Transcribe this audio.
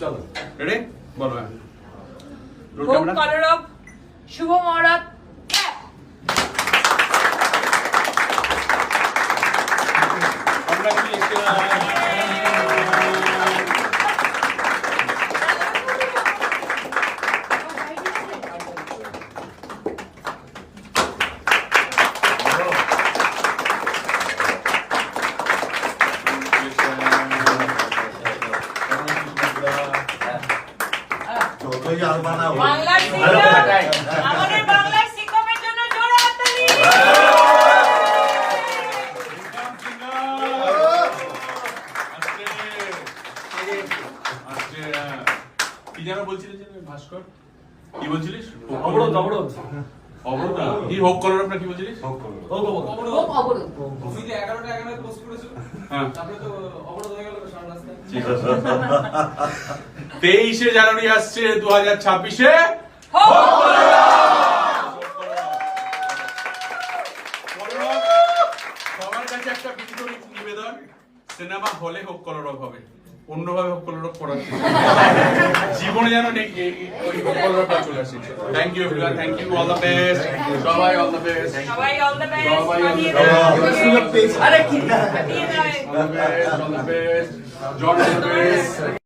চলো। রেডি বলো হ্যাঁ। কালার অফ শুভ মহারাত। যতই আর বাংলার সিঙ্গার আমাদের বাংলার সিঙ্গমের জন্য জোরে হাততালি কি যেন বলছিলিস যে ভাস্কর? কি বলছিলিস? অবরোধ অবরোধ। অবরোধ। না কি হোক করার আপনার কি বলছিলিস? হোক অবরোধ হোম অবরোধ। অফিসে এগারোটা এগারোটা পোস্ট করেছিল হ্যাঁ। তারপরে তো অবরোধ হয়ে গেল সারা রাস্তায়। ঠিক আছে। তেইশে জানুয়ারি আসছে দু হাজার ছাব্বিশে। সবার কাছে একটা বিনীত নিবেদন সিনেমা হলে হোক কলরব হবে অন্যভাবে হোক কলরব করার জীবনে যেন কলরবটা চলে আসে। Thank you everyone thank you all the best সবাই অল দ্য বেস্ট সবাই অল দ্য বেস্ট সবাই all the মানিয়ে আরে কি? All the. Best all the best John the best